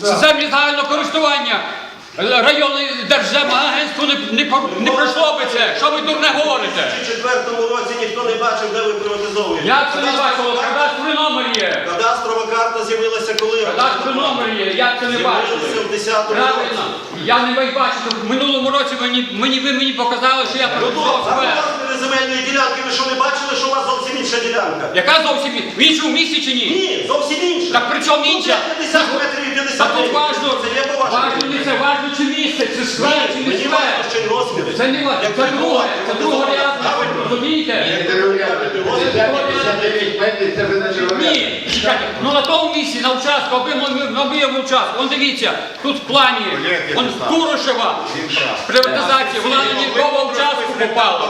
Землі загального користування. Районне держземагентство не, не, не пройшло би це. Що ви дурне говорите? У 2004 році ніхто не бачив, де ви приватизовуєте. Як це не бачило? Кадастровий номер є. Кадастрова карта з'явилася коли? Кадастровий номер є. Як це не бачили? В 10 Правильно. Я не бачив. В минулому році мені, мені, ви мені показали, що я Ну, приватизував себе. Земельної ділянки, ви що не бачили, що у вас зовсім інша ділянка? Яка зовсім в іншому місці чи ні? Ні, зовсім інша. Так при чому інша? Ну, 50 метрів і 50 Так тут метрів. важно, Це є по вашому. важно не це, важно чи місце, чи сквер, чи не Мені сквер. важливо, що й розміри. Це не важно, це друге, це ви друге рядно, розумієте? це. Ні, чекайте, ну на тому місці, на участку, аби ми на моєму участку, он дивіться, тут в плані, он Курушева, приватизація, вона на ніркового участку попала.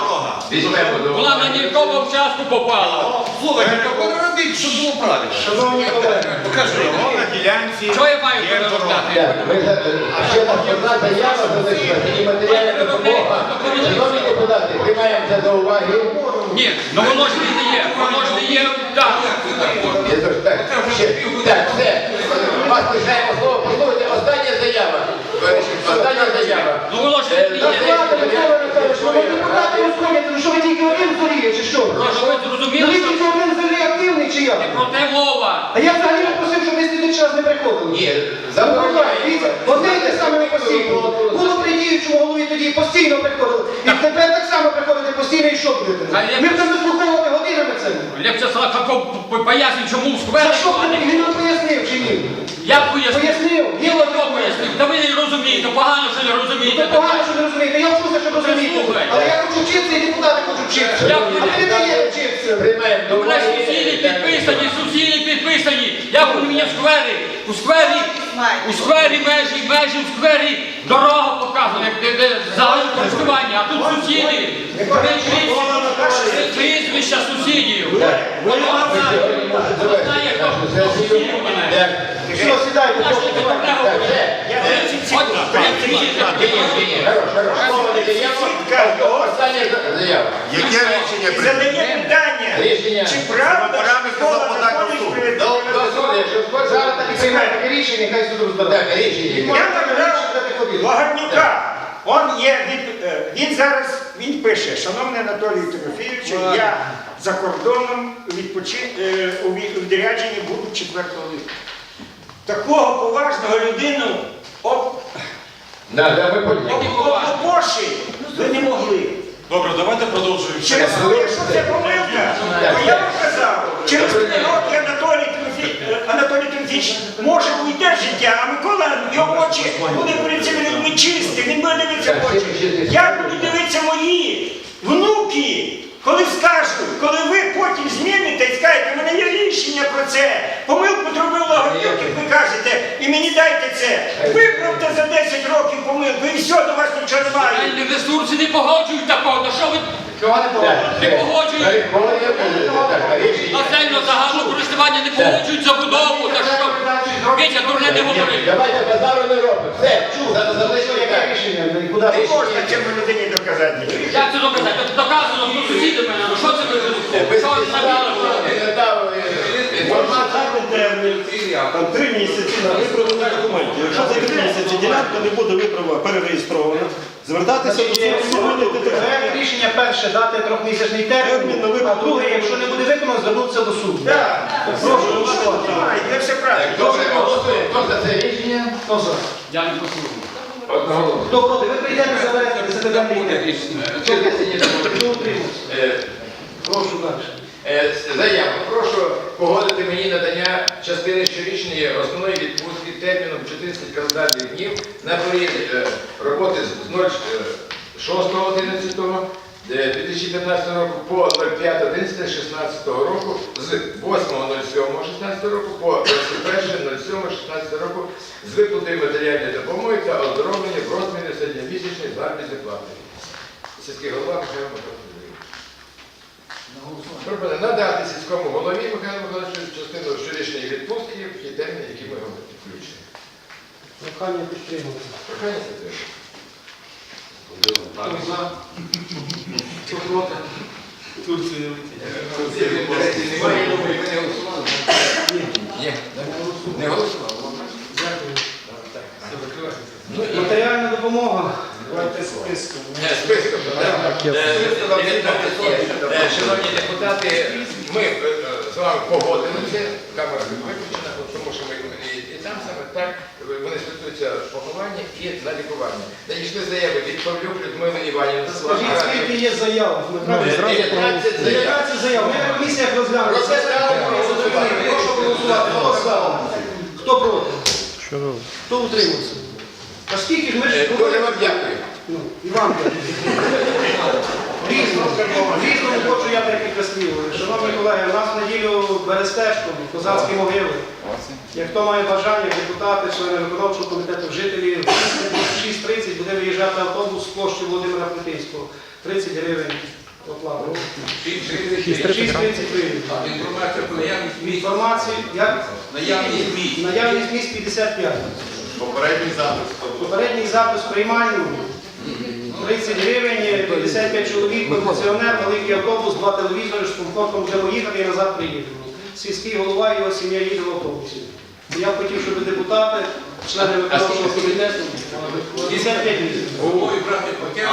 Вона на ніркового участку попала. Слухайте, то переробіть, щоб було правильно. Шановні колеги, Покажи. На ділянці Що я маю є дорога. Так, ми за- ще раз одна заява залишилася і матеріальна допомога. Шановні депутати, приймаємо це до уваги. Ні, ну воно ж не є, воно ж не є, так. Я тож так, ще, так, все. Вас лишаємо слово. Послухайте, остання заява. Ну ж Е, не Микола Михайлович, ну ви депутати розходяться, ну що ви тільки один зоріє, чи що? Прошу, ви зрозуміли, що тільки один зорі активний, чи як? про те мова. А я взагалі не просив, щоб ви слідчий час не приходили. Ні, Одне те саме не постійно. Було при діючому голові тоді постійно приходили. І тепер так само приходите постійно і що будете? Ми будемо вислуховувати годинами це. Лепше чому в За що ти він пояснив чи ні? Я. Пояснив. Діло хто пояснив? Розумієте, погано, що не Ну, розумієте. це погано, що не розумієте. Я вчуся, щоб розуміти. Але я хочу вчитися, і депутати хочуть вчитися. Я А ви не даєте вчитися. У мене сусіди підписані, сусіди підписані. Як вони мені в сквері? У сквері, у сквері межі, межі в сквері дорога показана, як де, де загальне користування, а тут сусіди. Прізвища- Прізвища сусідів. Вона вона знає, хто сусідів у мене. Все, сідайте. Наш хлопці. не так, все. Яке рішення прийняти? задає питання, чи правда, що Зараз таке рішення, хай суд розбере. Рішення. Я набрав Лагарнюка. Он є, від, е, він зараз він пише, шановний Анатолій Тимофійович, я за кордоном відпочи, е, у ві- у відрядженні буду 4 липня. Такого поважного людину об, Да, да, ми поняли. об, обоші ви не могли. Добре, давайте продовжуємо. Через те, якщо це помилка, то я вам казав, через три роки Анатолій Анатолій Тимофійович може уйде з життя, а Микола його очі буде перед цими людьми чисті, він буде дивитися в очі. Як будуть дивитися мої внуки, коли скажуть, коли ви потім зміните і скажете, у мене є рішення про це, помилку зробив Лагодюк, як ви кажете, і мені дайте це. Виправте за 10 років помилку, і все, до вас нічого немає. Реальні ресурси не погоджують такого. Та що ви Чого не було? не погоджують? Так, рішення. На землю загального користування не погоджують забудову. Та що? Вітя, дурне не говори. Давайте базару не робимо. Все, за- залишили Яке рішення? Куди? Не можна цьому людині доказати. Як це доказати? Доказано, що сусіди мене. Ну що це ви Що ви е. Дати термін, там три місяці на виправлення документів. Якщо за три місяці ділянка не буде виправлена, перереєстрована, звертатися до суду, змінити Проект рішення перше дати трьохмісячний термін, Термін на а друге, якщо не буде виконано, звернутися до суду. Так, Прошу голосувати. немає, це все правильно. Добре, голосуємо. Хто за це рішення? Хто за? Я не послухаю. Одноголосно. Хто проти? Ви прийдете заберете десятиденний Чи рішення не буде? Хто утримався? Е, Прошу далі. Е, Заяву. Прошу погодити мені надання частини щорічної основної відпустки терміном 14 календарних днів на період е, роботи з 06.11 2015 року по 05.11.16 року, з 8.07.16 року по 21.07.16 року з виплатою матеріальної допомоги та оздоровлення в розмірі середньомісячної заробітної плати. Сільський голова Михайло Сергійович. Пропоную надати сільському голові Михайлу Михайловичу частину щорічної відпустки в ті терміни, які ми говоримо, включені. Прохання підтримати. Прохання підтримати. Хто проти? Голосували. Ні, не голосували. Дякую. допомога. Е, Списком. Е. Е, Шановні депутати, ми з вами погодилися, камера виключена, тому що ми і, там саме так, вони стосуються поховання і на лікування. Надійшли заяви від Павлюк Людмили Іванівни. Скажіть, скільки є заяв? Дмитро? 19 заяв. 19 заяв. Ми на комісіях розглянули. Розглянули, проголосували. Прошу голосувати. Хто? Хто проти? Хто утримався? А скільки ж ми ж Дуже вам дякую. Ну, Іван, різному, різному хочу я декілька слів. Шановні колеги, у нас в неділю Берестечко, козацькі могили. Як хто має бажання, депутати, члени виконавчого комітету, жителі, в 6.30 буде виїжджати автобус з площі Володимира Плетинського. 30 гривень оплата. 6.30 виїзд. Інформація про наявність місць. Інформацію, як? Наявність місць. Наявність місць 55. Попередній запис. Попередній запис приймальну 30 гривень, 55 чоловік, кондиціонер, великий автобус, два телевізори з комфортом вже поїхати і назад приїдемо. Сільський голова і його сім'я їде в автобусі. Я б хотів, щоб депутати, члени виконавчого комітету, 55 місяців. Ой, брати пакет.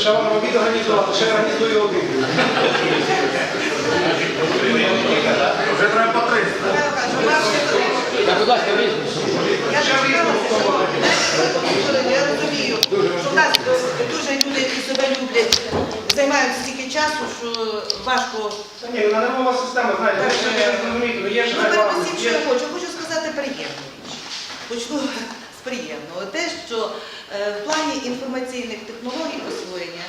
Ще вам обід організувати, ще організую обід. Вже треба по 300. Так, будь ласка, візьміть. Я я розумію, що в нас е, дуже люди, які себе люблять, займають стільки часу, що важко. Та ні, на нервова система, знаєте, ви ще не розумієте, ну є ж Ну, передусім, що я хочу, хочу сказати приємну річ. Почну з приємного. Те, що е, в плані інформаційних технологій освоєння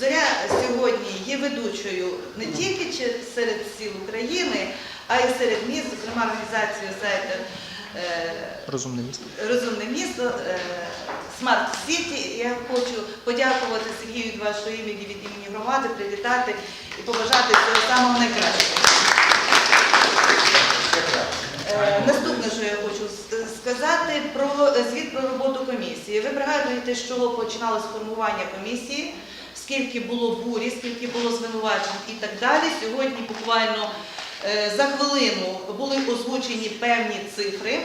Зоря сьогодні є ведучою не тільки чи- серед сіл України, а й серед міст, зокрема організацією сайту е, Розумне місто. Розумне місто, е, Смарт Сіті. Я хочу подякувати Сергію від вашого імені від імені громади, привітати і побажати всього самого найкращого. Е, Наступне, що я хочу сказати, про е, звіт про роботу комісії. Ви пригадуєте, що починалося формування комісії, скільки було бурі, скільки було звинувачень і так далі. Сьогодні буквально е, за хвилину були озвучені певні цифри.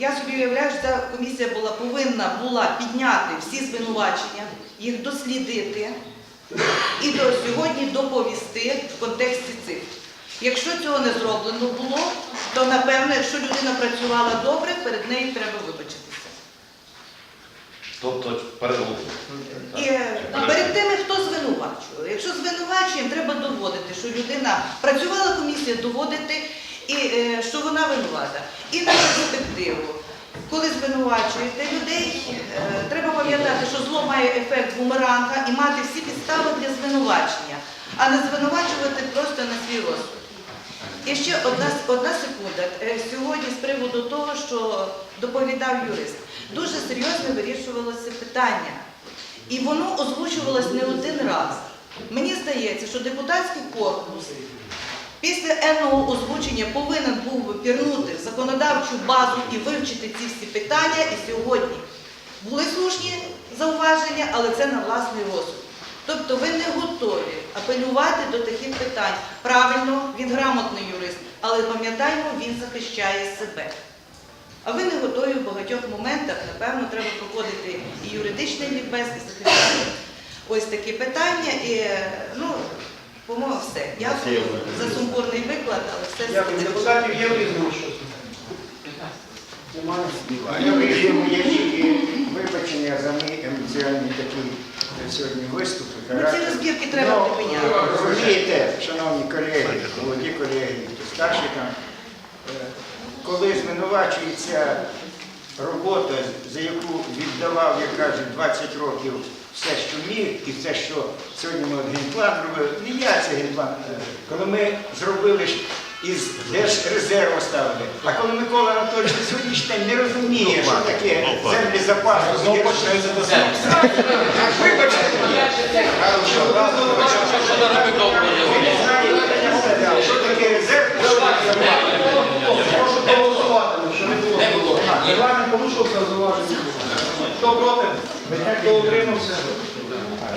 Я собі уявляю, що ця комісія була повинна була підняти всі звинувачення, їх дослідити і до сьогодні доповісти в контексті цифр. Якщо цього не зроблено було, то напевно, якщо людина працювала добре, перед нею треба вибачитися. Тобто переголосуємо. І е, перед тими, хто звинувачує. Якщо звинувачуємо, треба доводити, що людина працювала комісія, доводити, і е, що вона винувата. І на перспективу. Коли звинувачуєте людей, е, треба пам'ятати, що зло має ефект бумеранга і мати всі підстави для звинувачення, а не звинувачувати просто на свій розсуд. І ще одна, одна секунда. Е, Сьогодні з приводу того, що доповідав юрист, дуже серйозно вирішувалося питання. І воно озвучувалось не один раз. Мені здається, що депутатський корпус після енного озвучення повинен був би пірнути в законодавчу базу і вивчити ці всі питання. І сьогодні були слушні зауваження, але це на власний розсуд. Тобто ви не готові апелювати до таких питань. Правильно, він грамотний юрист, але пам'ятаємо, він захищає себе. А ви не готові в багатьох моментах, напевно, треба проходити і юридичний лікбез, і захищати ось такі питання. І, по-моєму, все. Дякую за сумбурний виклад, але все Дякую. Депутатів є в різному щось. Немає. Я вижу, є тільки вибачення за мій емоціональний такий сьогодні виступ. і Ну, ці характер. розбірки треба Ну, припиняти. Розумієте, шановні колеги, молоді колеги, хто старші там, е, коли звинувачується робота, за яку віддавав, як кажуть, 20 років все, що міг, і все, що сьогодні ми генплан робили, не я це генплан, е, коли ми зробили із держрезерву ставили. А коли Микола Анатолійович на сьогоднішній день не розуміє, що таке землі запасу, Знову почнеться до вибачте, Що таке резерв, що таке запас. Прошу проголосувати, що не було. Регламент порушився, зауваження. Хто проти? Хто утримався?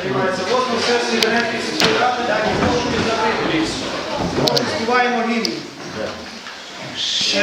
Приймається. Восьму сесії Венецької сільської ради, далі прошу закрити. Співаємо гімн. Ще